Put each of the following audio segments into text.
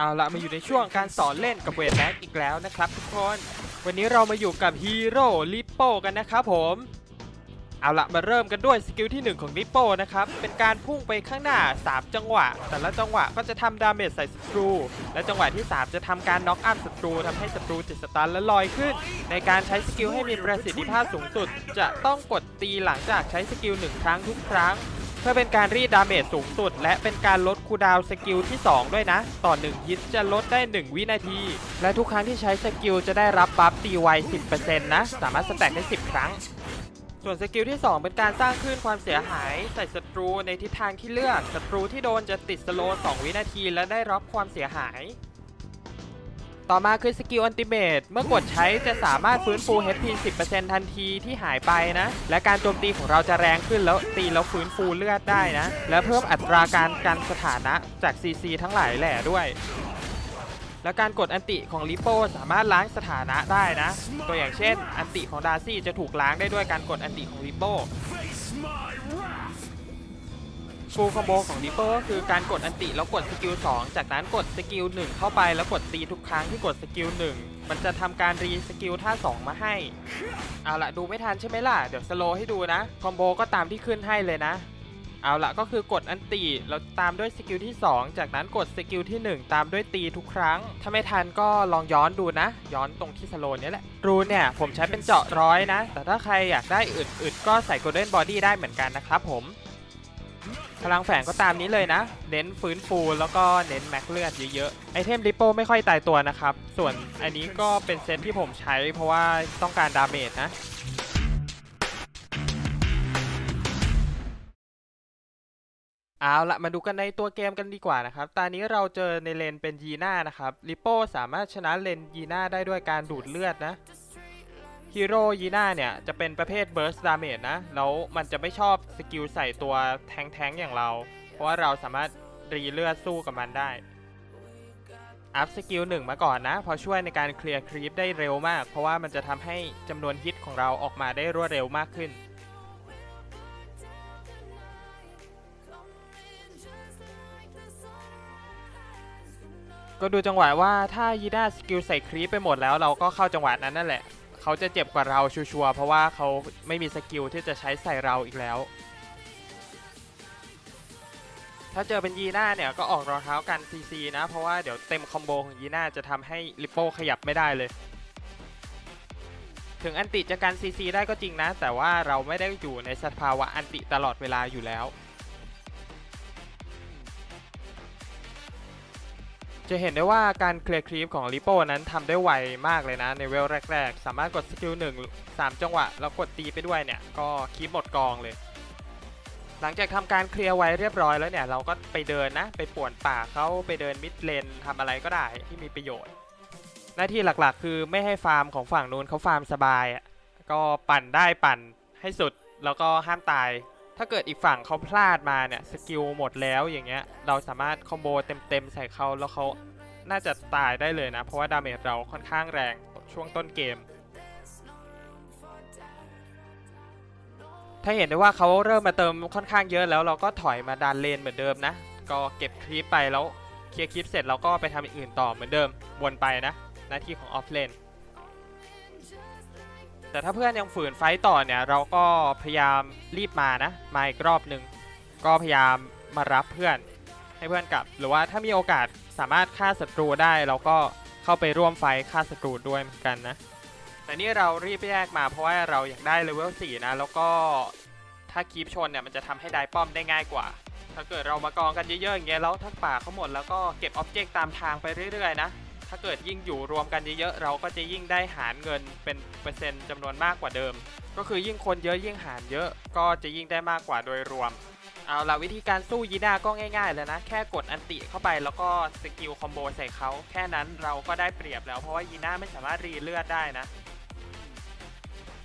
เอาละมาอยู่ในช่วงการสอนเล่นกับเวทแม็กอีกแล้วนะครับทุกคน วันนี้เรามาอยู่กับฮีโร่ลิปโป้กันนะครับผม เอาละมาเริ่มกันด้วยสกิลที่ 1 ของลิปโป้นะครับ เป็นการพุ่งไปข้างหน้า 3 จังหวะ แต่ละจังหวะก็จะทำดาเมจใส่ศัตรู และจังหวะที่ 3 จะทำการน็อกอัพศัตรูทำให้ศัตรูติดสตันและลอยขึ้น ในการใช้สกิลให้มีประสิทธิภาพสูงสุด จะต้องกดตีหลังจากใช้สกิลหนึ่งครั้งทุกครั้ง เพื่อเป็นการรีดดาเมจสูงสุด และเป็นการลดคูดาวสกิลที่ 2 ด้วยนะ ต่อ 1 ฮิตจะลดได้ 1 วินาที และทุกครั้งที่ใช้สกิลจะได้รับบัฟตีไว 10%นะ สามารถสแต็กได้ 10 ครั้ง ส่วนสกิลที่ 2 เป็นการสร้างคลื่นความเสียหาย ใส่ศัตรูในทิศทางที่เลือกศัตรูที่โดนจะติดสโลว์2วินาที และได้รับความเสียหาย ต่อมาคือสกิลอันติเมตเมื่อกดใช้จะสามารถฟื้นฟู HP 10%ทันทีที่หายไปนะ และการโจมตีของเราจะแรงขึ้นแล้วตีแล้วฟื้นฟูเลือดได้นะ และเพิ่มอัตราการกันสถานะจาก CC ทั้งหลายแหล่ด้วย และการกดอันติของลิโป้สามารถล้างสถานะได้นะ ตัวอย่างเช่น อันติของดาร์ซี่จะถูกล้างได้ด้วยการกดอันติของลิโป้ ฟูลคอมโบของลิโป้ก็คือการกดอันติแล้วกดสกิล2จากนั้นกดสกิล1เข้าไปแล้วกดตีทุกครั้งที่กดสกิล1มันจะทำการรีสกิลท่า 2 มาให้ เอาละดูไม่ทันใช่ไหมล่ะ เดี๋ยวสโลว์ให้ดูนะคอมโบก็ตามที่ขึ้นให้เลยนะเอาละก็คือกดอันติแล้วตามด้วยสกิลที่ 2 จากนั้นกดสกิลที่ 1 ตามด้วยตีทุกครั้ง ถ้าไม่ทันก็ลองย้อนดูนะ ย้อนตรงที่สโลนี้แหละ รูนเนี่ย ผมใช้เป็นเจาะร้อยนะ แต่ถ้าใครอยากได้อึดๆก็ใส่ Golden Body ได้เหมือนกันนะครับผม พลังแฝงก็ตามนี้เลยนะ เน้นฟื้นฟูแล้วก็เน้นแม็กเลือดเยอะๆ ไอเทมริปโปไม่ค่อยตายตัวนะครับ ส่วนอันนี้ก็เป็นเซตที่ผมใช้เพราะว่าต้องการดาเมจนะเอาละมาดูกันในตัวเกมกันดีกว่านะครับ ตอนนี้เราเจอในเลนเป็นยีน่านะครับ ริปโปสามารถชนะเลนยีน่าได้ด้วยการดูดเลือดนะ ฮีโร่ยีน่าเนี่ยจะเป็นประเภท Burst Damage นะ แล้วมันจะไม่ชอบสกิลใส่ตัวแทงๆอย่างเรา เพราะว่าเราสามารถรีเลือดสู้กับมันได้ อัพสกิลหนึ่งมาก่อนนะ พอช่วยในการเคลียร์ครีปได้เร็วมาก เพราะว่ามันจะทำให้จำนวนฮิตของเราออกมาได้รวดเร็วมากขึ้นก็ดูจังหวะว่าถ้ายีน่าสกิลใส่ครีปไปหมดแล้วเราก็เข้าจังหวะนั้นนั่นแหละ เขาจะเจ็บกว่าเราชัวร์เพราะว่าเขาไม่มีสกิลที่จะใช้ใส่เราอีกแล้ว ถ้าเจอเป็นยีน่าเนี่ยก็ออกรองเท้ากัน CC นะ เพราะว่าเดี๋ยวเต็มคอมโบของยีน่าจะทำให้ลิปโป้ขยับไม่ได้เลย ถึงอันติจะกัน CC ได้ก็จริงนะ แต่ว่าเราไม่ได้อยู่ในสภาวะอันติตลอดเวลาอยู่แล้ว จะเห็นได้ว่าการเคลียร์ครีปของลิโป้นั้นทำได้ไวมากเลยนะ ในเวลแรก ๆ สามารถกดสกิลหนึ่งสามจังหวะ แล้วกดตีไปด้วยเนี่ย ก็คลิปหมดกองเลย หลังจากทำการเคลียร์ไวเรียบร้อยแล้วเนี่ย เราก็ไปเดินนะ ไปป่วนป่าเขาไปเดินมิดเลนทำอะไรก็ได้ที่มีประโยชน์ หน้าที่หลักๆ คือไม่ให้ฟาร์มของฝั่งนู้นเขาฟาร์มสบายอะก็ปั่นได้ปั่นให้สุดแล้วก็ห้ามตาย ถ้าเกิดอีกฝั่งเขาพลาดมาเนี่ยสกิลหมดแล้วอย่างเงี้ยเราสามารถคอมโบเต็มๆใส่เขาแล้วเขาน่าจะตายได้เลยนะ เพราะว่าดาเมจเราค่อนข้างแรงช่วงต้นเกม ถ้าเห็นได้ว่าเขาเริ่มมาเติมค่อนข้างเยอะแล้วเราก็ถอยมาดันเลนเหมือนเดิมนะ ก็เก็บคลิปไปแล้วเคลียร์คลิปเสร็จเราก็ไปทำอื่นต่อเหมือนเดิมวนไปนะหน้าที่ของออฟเลน แต่ถ้าเพื่อนยังฝืนไฟต่อเนี่ยเราก็พยายามรีบมานะมาอีกรอบหนึ่งก็พยายามมารับเพื่อนให้เพื่อนกลับ หรือว่าถ้ามีโอกาสสามารถฆ่าศัตรูได้เราก็เข้าไปร่วมไฟฆ่าศัตรูด้วยเหมือนกันนะแต่นี่เรารีบแยกมาเพราะว่าเราอยากได้เลเวล4นะแล้วก็ถ้าคีปชนเนี่ยมันจะทำให้ได้ป้อมได้ง่ายกว่า ถ้าเกิดเรามากองกันเยอะๆอย่างเงี้ยแล้วถ้าป่าเขาหมดแล้วก็เก็บอ็อบเจกต์ตามทางไปเรื่อยๆนะ ถ้าเกิดยิ่งอยู่รวมกันเยอะๆเราก็จะยิ่งได้หารเงินเป็นเปอร์เซ็นต์จำนวนมากกว่าเดิม ก็คือยิ่งคนเยอะยิ่งหารเยอะ ก็จะยิ่งได้มากกว่าโดยรวม เอาละวิธีการสู้ยีน่าก็ง่ายๆเลยนะ แค่กดอันติเข้าไปแล้วก็สกิลคอมโบใส่เขาแค่นั้นเราก็ได้เปรียบแล้วเพราะว่ายีน่าไม่สามารถรีเลือดได้นะ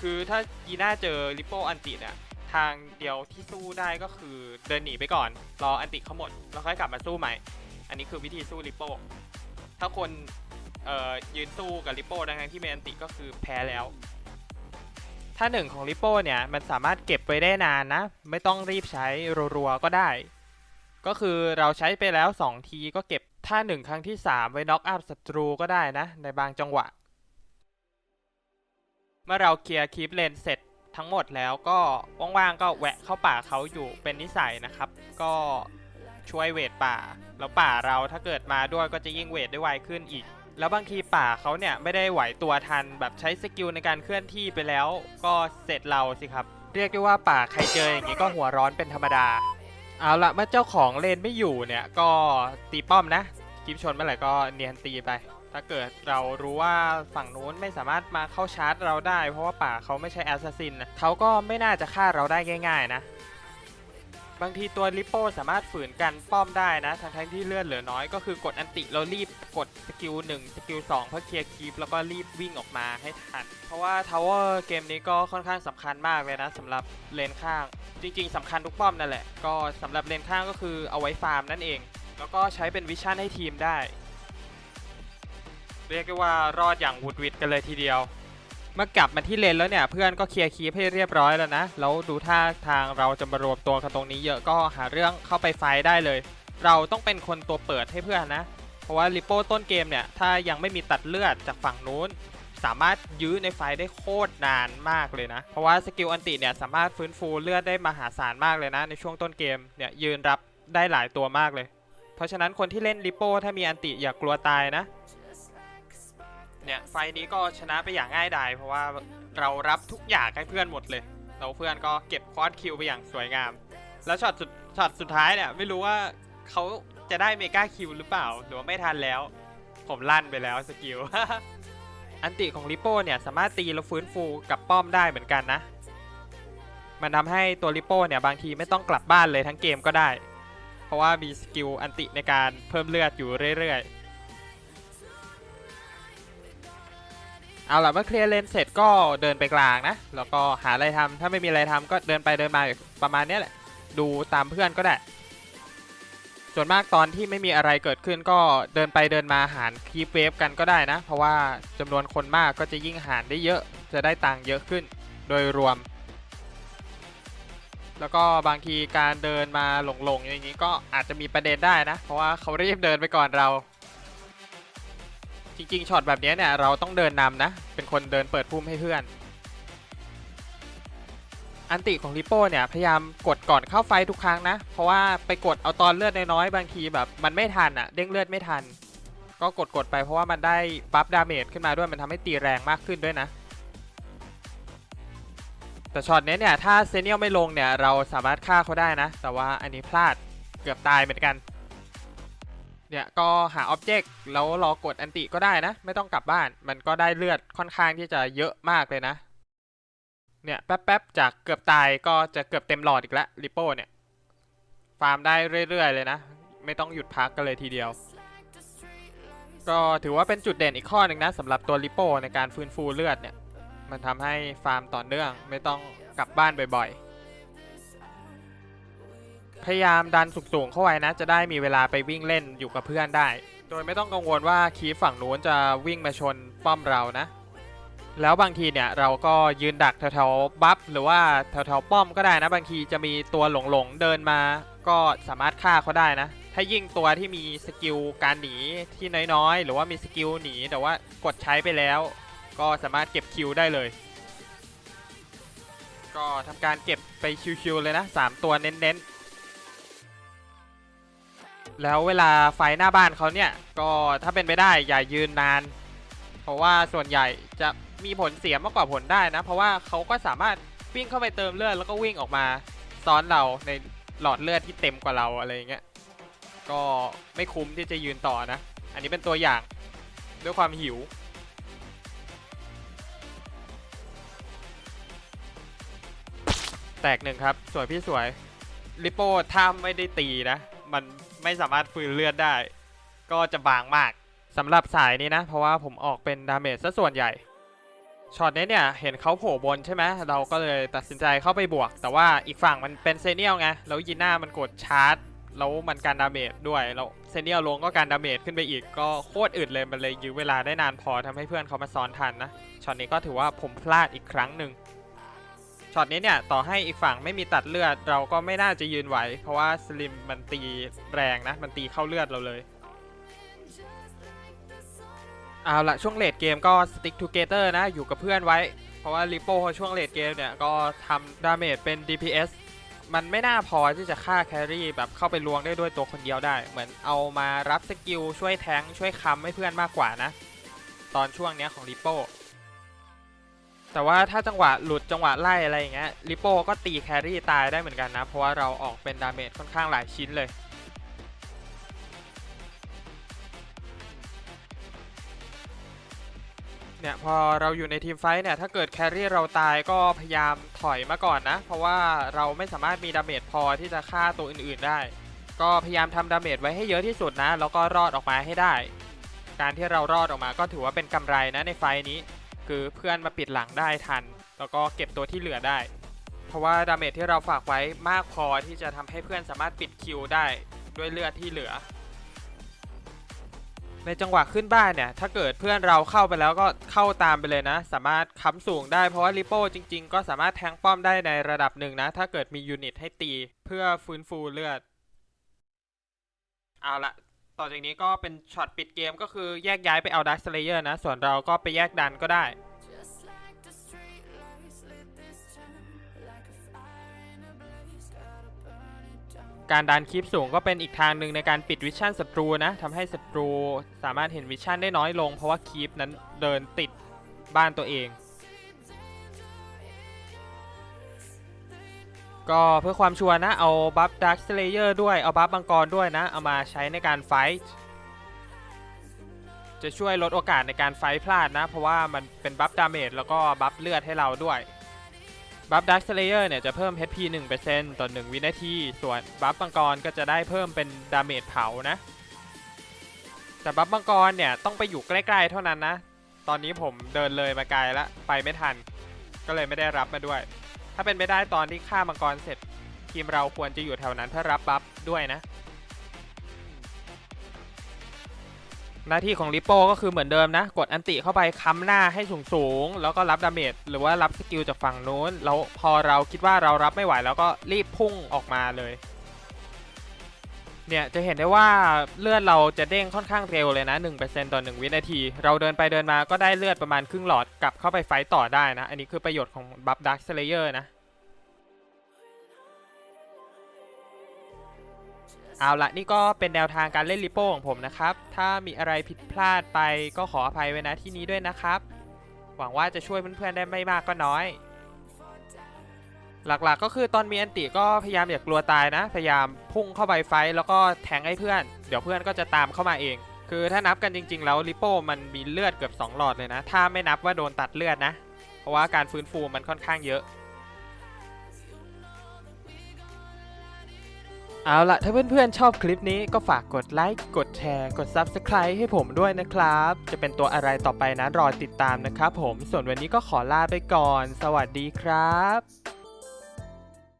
คือถ้ายีน่าเจอริปโปอันติเนี่ยทางเดียวที่สู้ได้ก็คือเดินหนีไปก่อน รออันติเขาหมดแล้วค่อยกลับมาสู้ใหม่ อันนี้คือวิธีสู้ริปโป ถ้าคนเอ่อยืนสู้กับริปโป้ทั้งๆที่เมนติก็คือแพ้แล้ว ถ้าหนึ่งของริปโป้เนี่ย มันสามารถเก็บไว้ได้นานนะ ไม่ต้องรีบใช้รัวๆก็ได้ ก็คือเราใช้ไปแล้ว 2 ทีก็เก็บท่าหนึ่งครั้งที่ 3 ไว้น็อกอัพศัตรูก็ได้นะ ในบางจังหวะ เมื่อเราเคลียร์คลิปเลนเสร็จทั้งหมดแล้วก็ว่างๆก็แวะเข้าป่าเขาอยู่เป็นนิสัยนะครับ ก็ ช่วยเวทป่า แล้วป่าเราถ้าเกิดมาด้วยก็จะยิ่งเวทได้ไวขึ้นอีก แล้วบางทีป่าเขาเนี่ยไม่ได้ไหวตัวทันแบบใช้สกิลในการเคลื่อนที่ไปแล้ว ก็เสร็จเราสิครับ เรียกได้ว่าป่าใครเจออย่างนี้ก็หัวร้อนเป็นธรรมดา เอาละเมื่อเจ้าของเลนไม่อยู่เนี่ยก็ตีป้อมนะคลิปชนเมื่อไหร่ก็เนียนตีไป ถ้าเกิดเรารู้ว่าฝั่งนู้นไม่สามารถมาเข้าชาร์จเราได้ เพราะว่าป่าเขาไม่ใช่แอสซัสซินเขาก็ไม่น่าจะฆ่าเราได้ง่าย ๆ นะ บางทีตัวลิปโป้สามารถฝืนกันป้อมได้นะ ทั้งทั้งที่เลือดเหลือน้อยก็คือกดอันติเรารีบกดสกิล1สกิล2เพื่อเคลียร์คีปแล้วก็รีบวิ่งออกมาให้ทัน เพราะว่าทาวเวอร์เกมนี้ก็ค่อนข้างสำคัญมากเลยนะสำหรับเลนข้าง จริง ๆสำคัญทุกป้อมนั่นแหละ ก็สำหรับเลนข้างก็คือเอาไว้ฟาร์มนั่นเอง แล้วก็ใช้เป็นวิชั่นให้ทีมได้ เรียกได้ว่ารอดอย่างวุดวิดกันเลยทีเดียว เมื่อกลับมาที่เลนแล้วเนี่ยเพื่อนก็เคลียร์คีให้เรียบร้อยแล้วนะแล้วดูท่าทางเราจะมารวมตัวกันตรงนี้เยอะก็หาเรื่องเข้าไปไฟได้เลย เราต้องเป็นคนตัวเปิดให้เพื่อนนะ เพราะว่าลิโป้ต้นเกมเนี่ยถ้ายังไม่มีตัดเลือดจากฝั่งนู้น สามารถยื้อในไฟได้โคตรนานมากเลยนะ เพราะว่าสกิลอันติเนี่ยสามารถฟื้นฟูเลือดได้มหาศาลมากเลยนะ ในช่วงต้นเกมเนี่ยยืนรับได้หลายตัวมากเลย เพราะฉะนั้นคนที่เล่นลิโป้ถ้ามีอันติอย่ากลัวตายนะ เนี่ยไฟนี้ก็ชนะไปอย่างง่ายดายเพราะว่าเรารับทุกอย่างให้เพื่อนหมดเลยแล้วเพื่อนก็เก็บควอดคิวไปอย่างสวยงาม แล้วช็อตสุดช็อตสุดท้ายเนี่ยไม่รู้ว่าเขาจะได้เมกาคิวหรือเปล่าหรือว่าไม่ทันแล้ว ผมลั่นไปแล้วสกิลอันติของลิโป้เนี่ยสามารถตีแล้วฟื้นฟูกับป้อมได้เหมือนกันนะ มันทำให้ตัวลิโป้เนี่ยบางทีไม่ต้องกลับบ้านเลยทั้งเกมก็ได้ เพราะว่ามีสกิลอันติในการเพิ่มเลือดอยู่เรื่อยๆ เอาล่ะเมื่อเคลียร์เลนเสร็จก็เดินไปกลางนะ แล้วก็หาอะไรทำถ้าไม่มีอะไรทำก็เดินไปเดินมาประมาณนี้แหละ ดูตามเพื่อนก็ได้ ส่วนมากตอนที่ไม่มีอะไรเกิดขึ้นก็เดินไปเดินมาหารคีปเวฟกันก็ได้นะ เพราะว่าจำนวนคนมากก็จะยิ่งหารได้เยอะ จะได้ตังค์เยอะขึ้นโดยรวม แล้วก็บางทีการเดินมาหลงๆอย่างนี้ก็อาจจะมีประเด็นได้นะ เพราะว่าเขารีบเดินไปก่อนเรา จริงๆช็อตแบบนี้เนี่ยเราต้องเดินนำนะ เป็นคนเดินเปิดพุ่มให้เพื่อน อันติของลิโป้เนี่ยพยายามกดก่อนเข้าไฟทุกครั้งนะ เพราะว่าไปกดเอาตอนเลือดน้อยๆบางทีแบบมันไม่ทันอะเด้งเลือดไม่ทัน ก็กดกดๆไปเพราะว่ามันได้บัฟดาเมจขึ้นมาด้วยมันทำให้ตีแรงมากขึ้นด้วยนะแต่ช็อตนี้เนี่ยถ้าเซเนียลไม่ลงเนี่ยเราสามารถฆ่าเขาได้นะ แต่ว่าอันนี้พลาดเกือบตายเหมือนกัน เนี่ยก็หาอ็อบเจกต์แล้วรอกดอันติก็ได้นะ ไม่ต้องกลับบ้าน มันก็ได้เลือดค่อนข้างที่จะเยอะมากเลยนะ เนี่ยแป๊บๆจากเกือบตายก็จะเกือบเต็มหลอดอีกแล้วลิโป้เนี่ย ฟาร์มได้เรื่อยๆเลยนะ ไม่ต้องหยุดพักกันเลยทีเดียว ก็ถือว่าเป็นจุดเด่นอีกข้อหนึ่งนะสำหรับตัวลิโป้ในการฟื้นฟูเลือดเนี่ย มันทำให้ฟาร์มต่อเนื่องไม่ต้องกลับบ้านบ่อยๆ พยายามดันสูงๆเข้าไว้นะ จะได้มีเวลาไปวิ่งเล่นอยู่กับเพื่อนได้ โดยไม่ต้องกังวลว่าคีฟฝั่งนู้นจะวิ่งมาชนป้อมเรานะ แล้วบางทีเนี่ยเราก็ยืนดักแถวๆบัฟหรือว่าแถวๆป้อมก็ได้นะ บางทีจะมีตัวหลงๆเดินมา ก็สามารถฆ่าเขาได้นะ ถ้ายิ่งตัวที่มีสกิลการหนีที่น้อยๆ หรือว่ามีสกิลหนีแต่ว่ากดใช้ไปแล้ว ก็สามารถเก็บคิวได้เลยก็ทำการเก็บไปชิวๆเลยนะ 3 ตัวเน้นๆ แล้วเวลาไฟหน้าบ้านเขาเนี่ย ก็ถ้าเป็นไปได้อย่ายืนนาน เพราะว่าส่วนใหญ่จะมีผลเสียมากกว่าผลได้นะ เพราะว่าเขาก็สามารถวิ่งเข้าไปเติมเลือดแล้วก็วิ่งออกมาซ้อนเราในหลอดเลือดที่เต็มกว่าเราอะไรอย่างเงี้ยก็ไม่คุ้มที่จะยืนต่อนะ อันนี้เป็นตัวอย่างด้วยความหิวแตกหนึ่งครับ สวยพี่สวย ลิโป้ถ้าไม่ได้ตีนะ มัน ไม่สามารถฟื้นเลือดได้ ก็จะบางมากสำหรับสายนี้นะ เพราะว่าผมออกเป็นดาเมจซะส่วนใหญ่ช็อตนี้เนี่ยเห็นเขาโผล่บนใช่ไหมเราก็เลยตัดสินใจเข้าไปบวก แต่ว่าอีกฝั่งมันเป็นเซเนียลไงแล้วยีน่ามันกดชาร์จแล้วมันการดาเมจด้วยแล้วเซเนียลลงก็การดาเมจขึ้นไปอีกก็โคตรอึดเลยมันเลยยื้อเวลาได้นานพอทำให้เพื่อนเขามาซ้อนทันนะช็อตนี้ก็ถือว่าผมพลาดอีกครั้งหนึ่ง ช็อตนี้เนี่ยต่อให้อีกฝั่งไม่มีตัดเลือด เราก็ไม่น่าจะยืนไหว เพราะว่าสลิมมันตีแรงนะ มันตีเข้าเลือดเราเลยเอาละช่วงเลดเกมก็ stick together นะ อยู่กับเพื่อนไว้ เพราะว่าริโป้ช่วงเลดเกมเนี่ย ก็ทำดาเมจเป็น DPS มันไม่น่าพอที่จะฆ่าแครี่แบบเข้าไปลวงได้ด้วยตัวคนเดียวได้ เหมือนเอามารับสกิลช่วยแทงช่วยค้ำให้เพื่อนมากกว่านะ ตอนช่วงเนี้ยของริโป้ แต่ว่าถ้าจังหวะหลุดจังหวะไล่อะไรอย่างเงี้ยริโป้ก็ตีแครี่ตายได้เหมือนกันนะ เพราะว่าเราออกเป็นดาเมจค่อนข้างหลายชิ้นเลยเนี่ยพอเราอยู่ในทีมไฟท์เนี่ยถ้าเกิดแครี่เราตายก็พยายามถอยมาก่อนนะ เพราะว่าเราไม่สามารถมีดาเมจพอที่จะฆ่าตัวอื่นๆได้ ก็พยายามทำดาเมจไว้ให้เยอะที่สุดนะ แล้วก็รอดออกมาให้ได้ การที่เรารอดออกมาก็ถือว่าเป็นกำไรนะในไฟท์นี้ คือเพื่อนมาปิดหลังได้ทัน แล้วก็เก็บตัวที่เหลือได้ เพราะว่าดาเมจที่เราฝากไว้มากพอที่จะทำให้เพื่อนสามารถปิดคิวได้ด้วยเลือดที่เหลือ ในจังหวะขึ้นบ้านเนี่ย ถ้าเกิดเพื่อนเราเข้าไปแล้วก็เข้าตามไปเลยนะ สามารถค้ำสูงได้เพราะว่าริโป้จริง ๆ ก็สามารถแทงป้อมได้ในระดับหนึ่งนะ ถ้าเกิดมียูนิตให้ตีเพื่อฟื้นฟูเลือด เอาละ ต่อจากนี้ก็เป็นช็อตปิดเกมก็คือแยกย้ายไปเอาดักสเลเยอร์นะ ส่วนเราก็ไปแยกดันก็ได้ Just like the street lights lit this town like a fire in a blaze, gotta burn it down. การดันคลิปสูงก็เป็นอีกทางหนึ่งในการปิดวิชั่นศัตรูนะทำให้ศัตรูสามารถเห็นวิชั่นได้น้อยลง เพราะว่าคลิปนั้นเดินติดบ้านตัวเอง ก็เพื่อความชัวร์นะ เอาบัฟดักสเลเยอร์ด้วย เอาบัฟบังกรด้วยนะ เอามาใช้ในการไฟท์จะช่วยลดโอกาสในการไฟท์พลาดนะ เพราะว่ามันเป็นบัฟดาเมจแล้วก็บัฟเลือดให้เราด้วยบัฟดักสเลเยอร์เนี่ยจะเพิ่ม HP 1%ต่อ 1 วินาที ส่วนบัฟบังกรก็จะได้เพิ่มเป็นดาเมจเผานะ แต่บัฟบังกรเนี่ยต้องไปอยู่ใกล้ๆเท่านั้นนะ ตอนนี้ผมเดินเลยมาไกลแล้วไปไม่ทัน ก็เลยไม่ได้รับมาด้วย ถ้าเป็นไม่ได้ตอนที่ฆ่ามังกรเสร็จ ทีมเราควรจะอยู่แถวนั้นเพื่อรับบัฟด้วยนะ หน้าที่ของลิปโป้ก็คือเหมือนเดิมนะ กดอันติเข้าไปค้ำหน้าให้สูงสูงๆแล้วก็รับดาเมจหรือว่ารับสกิลจากฝั่งนู้น แล้วพอเราคิดว่าเรารับไม่ไหวแล้วก็รีบพุ่งออกมาเลย เนี่ยจะเห็นได้ว่าเลือดเราจะเด้งค่อนข้างเร็วเลยนะ 1%ต่อ 1 วินาที เราเดินไปเดินมาก็ได้เลือดประมาณครึ่งหลอดกลับเข้าไปไฟต์ต่อได้นะ อันนี้คือประโยชน์ของบัฟดักสเลเยอร์นะ เอาละนี่ก็เป็นแนวทางการเล่นริโป้ของผมนะครับ ถ้ามีอะไรผิดพลาดไปก็ขออภัยไว้นะที่นี้ด้วยนะครับ หวังว่าจะช่วยเพื่อนๆได้ไม่มากก็น้อย หลักๆ ก็คือตอนมีอันติก็พยายามอย่ากลัวตายนะ พยายามพุ่งเข้าไปไฟแล้วก็แทงให้เพื่อน เดี๋ยวเพื่อนก็จะตามเข้ามาเอง คือถ้านับกันจริง ๆ แล้วริโป้มันมีเลือดเกือบ2หลอดเลยนะ ถ้าไม่นับว่าโดนตัดเลือดนะ เพราะว่าการฟื้นฟูมันค่อนข้างเยอะ เอาละถ้าเพื่อนๆชอบคลิปนี้ก็ฝากกดไลค์ กดแชร์ กด Subscribe ให้ผมด้วยนะครับ จะเป็นตัวอะไรต่อไปนะรอติดตามนะครับผม ส่วนวันนี้ก็ขอลาไปก่อน สวัสดีครับ